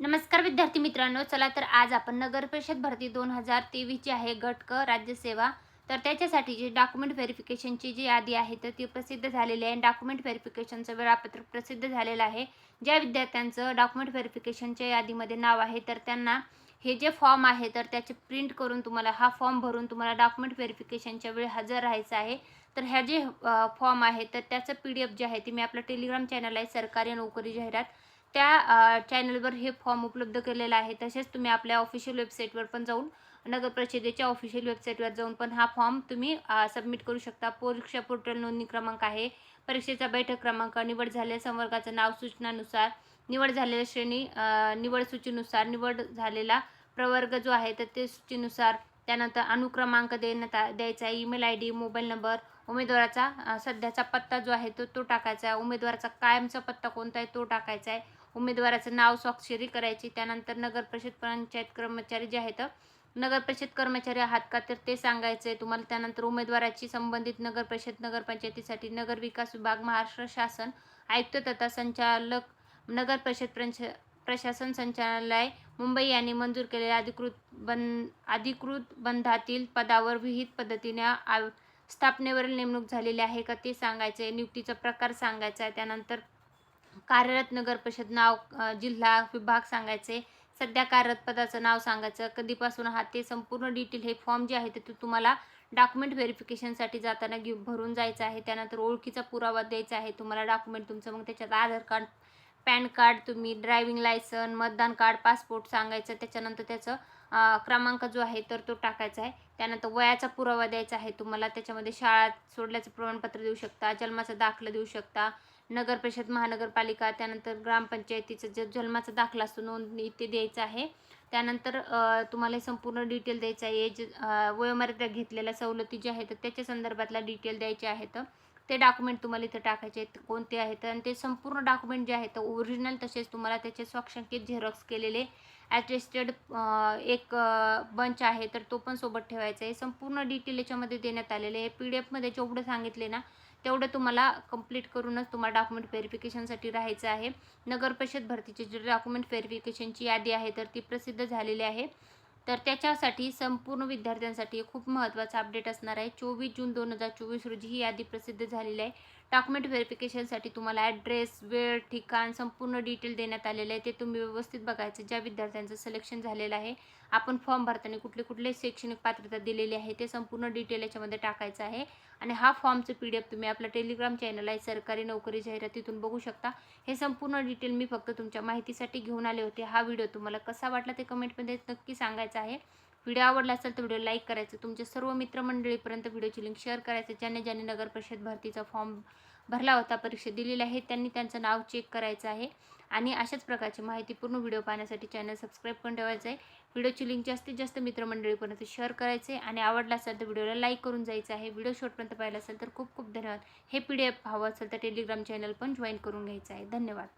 नमस्कार विद्यार्थी मित्रांनो चला तर आज आपण नगर परिषद भरती दोन हजार तेवीसची आहे गट क राज्यसेवा तर त्याच्यासाठी जे डॉक्युमेंट व्हेरिफिकेशनची जी यादी आहे तर ती प्रसिद्ध झालेली आहे. डॉक्युमेंट व्हेरिफिकेशनचं वेळापत्रक प्रसिद्ध झालेलं आहे. ज्या विद्यार्थ्यांचं डॉक्युमेंट व्हेरिफिकेशनच्या यादीमध्ये नाव आहे तर त्यांना हे जे फॉर्म आहे तर त्याचे प्रिंट करून तुम्हाला हा फॉर्म भरून तुम्हाला डॉक्युमेंट व्हेरिफिकेशनच्या वेळी हजर राहायचं आहे. तर ह्या जे फॉर्म आहे तर त्याचं पी डी एफ जे आहे ते मी आपलं टेलिग्राम चॅनल आहे सरकारी नोकरी जाहिरात. त्या चॅनलवर हे फॉर्म उपलब्ध केलेलं आहे. तसेच तुम्ही आपल्या ऑफिशियल वेबसाईटवर पण जाऊन नगर परिषदेच्या ऑफिशियल वेबसाईटवर जाऊन पण हा फॉर्म तुम्ही सबमिट करू शकता. परीक्षा पोर्टल नोंदणी क्रमांक आहे. परीक्षेचा बैठक क्रमांक निवड झालेल्या संवर्गाचं नाव सूचनानुसार निवड झालेल्या श्रेणी निवड सूचीनुसार निवड झालेला प्रवर्ग जो आहे तर ते सूचीनुसार त्यानंतर अनुक्रमांक देण्यात द्यायचा आहे. Email I D mobile number उमेदवाराचा सध्याचा पत्ता जो आहे तो तो टाकायचा आहे. उमेदवाराचा कायमचा पत्ता कोणता आहे तो टाकायचा आहे. उमेदवाराचं नाव स्वाक्षरी करायची. त्यानंतर नगर परिषद पंचायत कर्मचारी जे आहेत नगर परिषद कर्मचारी आहात का? तर ते सांगायचं आहे तुम्हाला. त्यानंतर उमेदवाराची संबंधित नगर परिषद नगरपंचायतीसाठी नगर विकास विभाग महाराष्ट्र शासन आयुक्त तथा संचालक नगर परिषद प्रश प्रशासन संचालनालय मुंबई यांनी मंजूर केलेल्या अधिकृत बन अधिकृत बंधातील पदावर विहित पद्धतीने स्थापनेवरील नेमणूक झालेली आहे का ते सांगायचं आहे नियुक्तीचा प्रकार सांगायचा आहे. त्यानंतर कार्यरत नगर परिषद नाव जिल्हा विभाग सांगायचे. सध्या कार्यरत पदाचं नाव सांगायचं. कधीपासून हा ते संपूर्ण डिटेल हे फॉर्म जे आहे ते तुम्हाला डॉक्युमेंट व्हेरिफिकेशनसाठी जाताना घेऊ भरून जायचं आहे. त्यानंतर ओळखीचा पुरावा द्यायचा आहे. तुम्हाला डॉक्युमेंट तुमचं मग त्याच्यात आधार कार्ड पॅन कार्ड तुम्ही ड्रायविंग लायसन मतदान कार्ड पासपोर्ट सांगायचं त्याच्यानंतर त्याचं क्रमांक जो आहे तर तो टाकायचा आहे. त्यानंतर वयाचा पुरावा द्यायचा आहे तुम्हाला त्याच्यामध्ये शाळा सोडल्याचं प्रमाणपत्र देऊ शकता जन्माचा दाखला देऊ शकता नगर परिषद महानगरपालिका त्यानंतर ग्रामपंचायतीचं जे जन्माचा दाखला असतो नोंदणी ते द्यायचं आहे. त्यानंतर तुम्हाला संपूर्ण डिटेल द्यायचं आहे जे वयोमर्यादा घेतलेल्या सवलती ज्या आहेत त्याच्या संदर्भातला डिटेल द्यायचे आहेत. ते डॉक्युमेंट तुम्हाला इथं टाकायचे आहेत कोणते आहेत आणि ते संपूर्ण डॉक्युमेंट जे आहेत ओरिजिनल तसेच तुम्हाला त्याचे स्वाक्षंकित झेरॉक्स केलेले ॲटेस्टेड एक बंच आहे तर तो पण सोबत ठेवायचा आहे. संपूर्ण डिटेल याच्यामध्ये देण्यात आलेले आहे. पी डी एफमध्ये जेवढं सांगितले ना तेवढं तुम्हाला कंप्लीट करूनच तुम्हाला डॉक्युमेंट व्हेरिफिकेशनसाठी राहायचं आहे. नगर परिषद भरतीची जी डॉक्युमेंट व्हेरिफिकेशनची यादी आहे तर ती प्रसिद्ध झालेली आहे. तर त्याच्यासाठी संपूर्ण विद्यार्थ्यांसाठी खूप महत्त्वाचा अपडेट असणार आहे. चोवीस जून दोन हजार चोवीस रोजी ही यादी प्रसिद्ध झालेली आहे. डॉक्युमेंट व्हेरिफिकेशनसाठी तुम्हाला ॲड्रेस वेळ ठिकाण संपूर्ण डिटेल देण्यात आलेलं आहे. ते तुम्ही व्यवस्थित बघायचं ज्या विद्यार्थ्यांचं सिलेक्शन झालेलं आहे आपण फॉर्म भरताना कुठले कुठले शैक्षणिक पात्रता दिलेली आहे ते संपूर्ण डिटेल याच्यामध्ये टाकायचं आहे. आणि हा फॉर्मचं पी डी एफ तुम्ही आपल्या टेलिग्राम चॅनल आहे सरकारी नोकरी जाहिरातीतून बघू शकता. हे संपूर्ण डिटेल मी फक्त तुमच्या माहितीसाठी घेऊन आले होते. हा व्हिडिओ तुम्हाला कसा वाटला ते कमेंटमध्ये नक्की सांगायचं आहे. व्हिडिओ आवडला असेल तर व्हिडिओ लाईक करायचं. तुमच्या सर्व मित्रमंडळीपर्यंत व्हिडिओची लिंक शेअर करायचं. ज्याने ज्याने नगर परिषद भरतीचा फॉर्म भरला होता परीक्षा दिलेली आहे त्यांनी त्यांचं नाव चेक करायचं आहे. आणि अशाच प्रकारची माहितीपूर्ण व्हिडिओ पाहण्यासाठी चॅनल सबस्क्राईब करून ठेवायचं आहे. व्हिडिओची लिंक जास्तीत जास्त मित्रमंडळीपर्यंत शेअर करायचे आणि आवडला असेल तर व्हिडिओला लाईक करून जायचं आहे. व्हिडिओ शॉर्टपर्यंत पाहिला असेल तर खूप खूप धन्यवाद. हे पी डी एफ हवं असेल तर टेलिग्राम चॅनल पण जॉईन करून घ्यायचं आहे. धन्यवाद.